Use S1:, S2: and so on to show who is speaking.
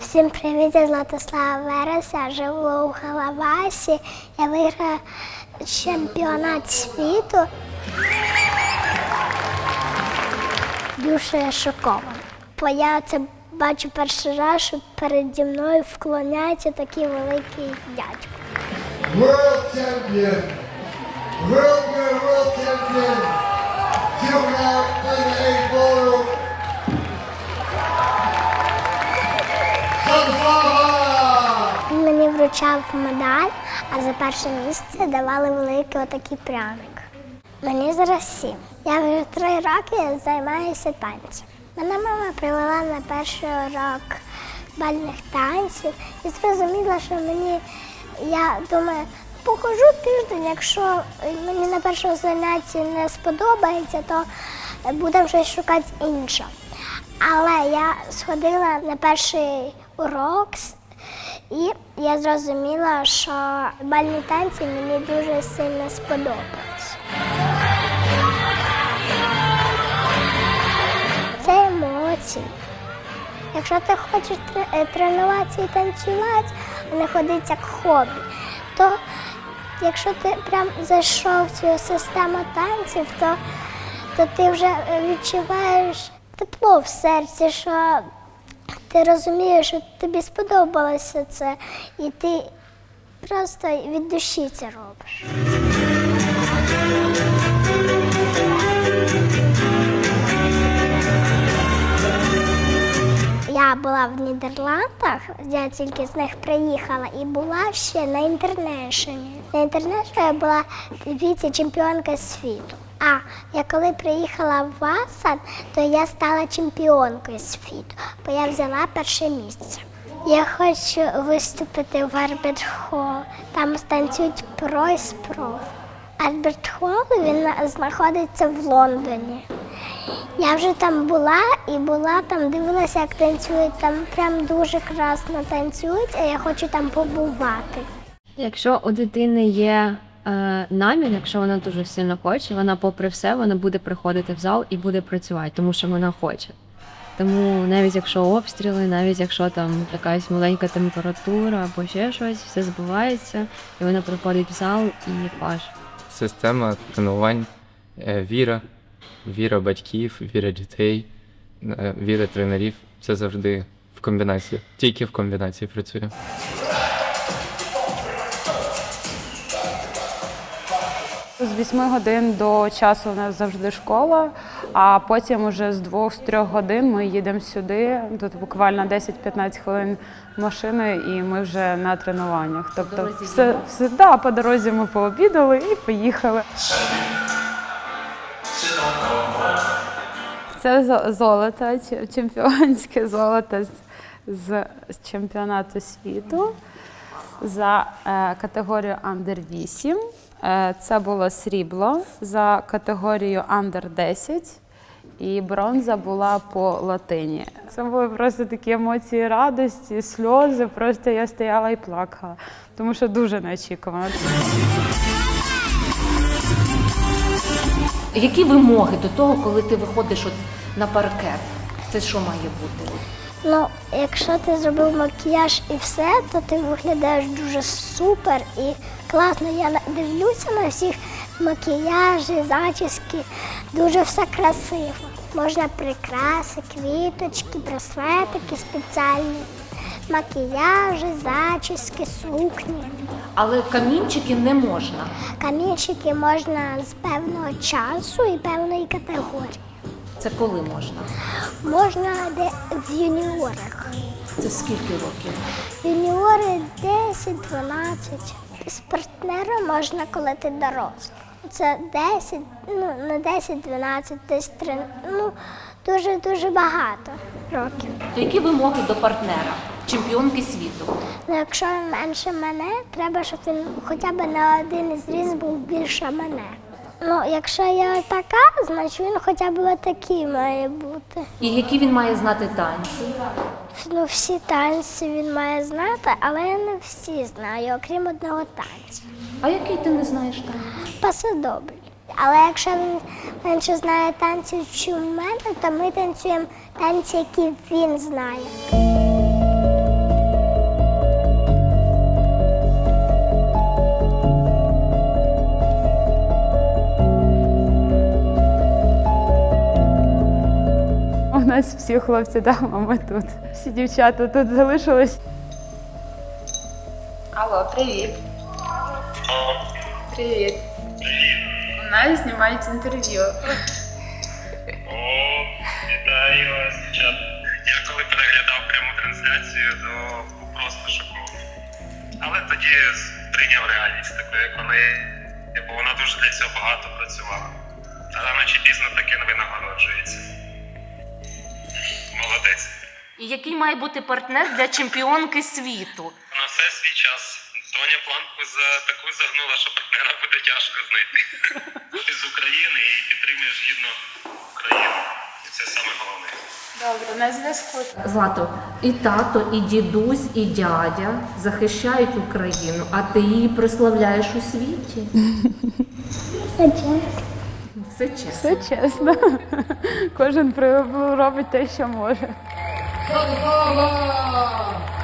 S1: Всім привіт, я Златослава Вереса, живу у Галавасі. Я виграла чемпіонат світу. Дуже шокована. Бо я це бачу перший раз, що переді мною вклоняється такий великий дядько.
S2: World champion, world champion,
S1: вручав медаль, а за перше місце давали великий отакий пряник. Мені зараз сім. Я вже три роки займаюся танцем. Мене мама привела на перший урок бальних танців і зрозуміла, що мені, я думаю, покажу тиждень, якщо мені на першому занятті не сподобається, то будемо щось шукати інше. Але я сходила на перший урок і я зрозуміла, що бальні танці мені дуже сильно сподобались. Це емоції. Якщо ти хочеш е, тренуватися і танцювати, а не ходити як хобі, то якщо ти прям зайшов в цю систему танців, то, то ти вже е, відчуваєш тепло в серці, що ти розумієш, що тобі сподобалося це, і ти просто від душі це робиш. Я була в Нідерландах, я тільки з них приїхала і була ще на інтернешені. На інтернешені я була віце-чемпіонка світу. А я коли приїхала в Васан, то я стала чемпіонкою світу, бо я взяла перше місце. Я хочу виступити в Альберт Холл. Там станцюють про і спров. Альберт Холл він знаходиться в Лондоні. Я вже там була і була там, дивилася, як танцюють. Там прям дуже красно танцюють, а я хочу там побувати.
S3: Якщо у дитини є намір, якщо вона дуже сильно хоче, вона, попри все, вона буде приходити в зал і буде працювати, тому що вона хоче. Тому навіть якщо обстріли, навіть якщо там якась маленька температура або ще щось, все збувається, і вона приходить в зал і паш.
S4: Система тренувань, е, віра, віра батьків, віра дітей, е, віра тренерів це завжди в комбінації. Тільки в комбінації працює.
S5: З 8 годин до часу у нас завжди школа, а потім уже з 2-3 годин ми їдемо сюди. Тут буквально 10-15 хвилин машиною, і ми вже на тренуваннях. Тобто, все, все да, по дорозі ми пообідали і поїхали. Це золото, чемпіонське золото з чемпіонату світу за е, категорію Under 8. Е, це було срібло за категорію Under 10. І бронза була по латині. Це були просто такі емоції радості, сльози. Просто я стояла і плакала, тому що дуже неочікувано.
S6: Які вимоги до того, коли ти виходиш от на паркет? Це що має бути?
S1: Ну, якщо ти зробив макіяж і все, то ти виглядаєш дуже супер і класно. Я дивлюся на всіх макіяжі, зачіски, дуже все красиво. Можна прикраси, квіточки, браслетики спеціальні, макіяжі, зачіски, сукні.
S6: Але камінчики не можна.
S1: Камінчики можна з певного часу і певної категорії.
S6: Це коли можна?
S1: Можна де в юніорах.
S6: Це скільки років?
S1: Юніори 10-12. З партнером можна, коли ти дорослий. Це 10, ну не 10-12, десь 3, ну дуже-дуже багато років.
S6: То які вимоги до партнера, чемпіонки світу?
S1: Ну, якщо він менше мене, треба, щоб він хоча б на один із різ був більше мене. Ну, якщо я така, значить він хоча б такий має бути.
S6: І які він має знати танці?
S1: Ну, всі танці він має знати, але я не всі знаю, окрім одного танцю.
S6: А який ти не знаєш танець?
S1: Пасодобль. Але якщо він менше знає танців, у мене, то ми танцюємо танці, які він знає.
S5: Нас всі хлопці там, а ми тут. Всі дівчата тут залишились. Алло, привіт. Привіт. У нас знімають інтерв'ю.
S7: О, вітаю вас, дівчат. Я коли переглядав пряму трансляцію, то був просто шокований. Але тоді прийняв реальність таку, як вона є, бо вона дуже для цього багато працювала. А рано чи пізно таке не винагороджується. Молодець.
S6: І який має бути партнер для чемпіонки світу?
S7: На все свій час. Доня планку за таку загнула, що партнера буде тяжко знайти. Ти з України і підтримуєш гідно Україну. І це саме головне.
S5: Добре, на зв'язку.
S6: Злато, і тато, і дідусь, і дядя захищають Україну, а ти її прославляєш у світі.
S1: Це чесно.
S6: Все чесно.
S5: Все чесно. Кожен робить те, що може.
S2: Слава!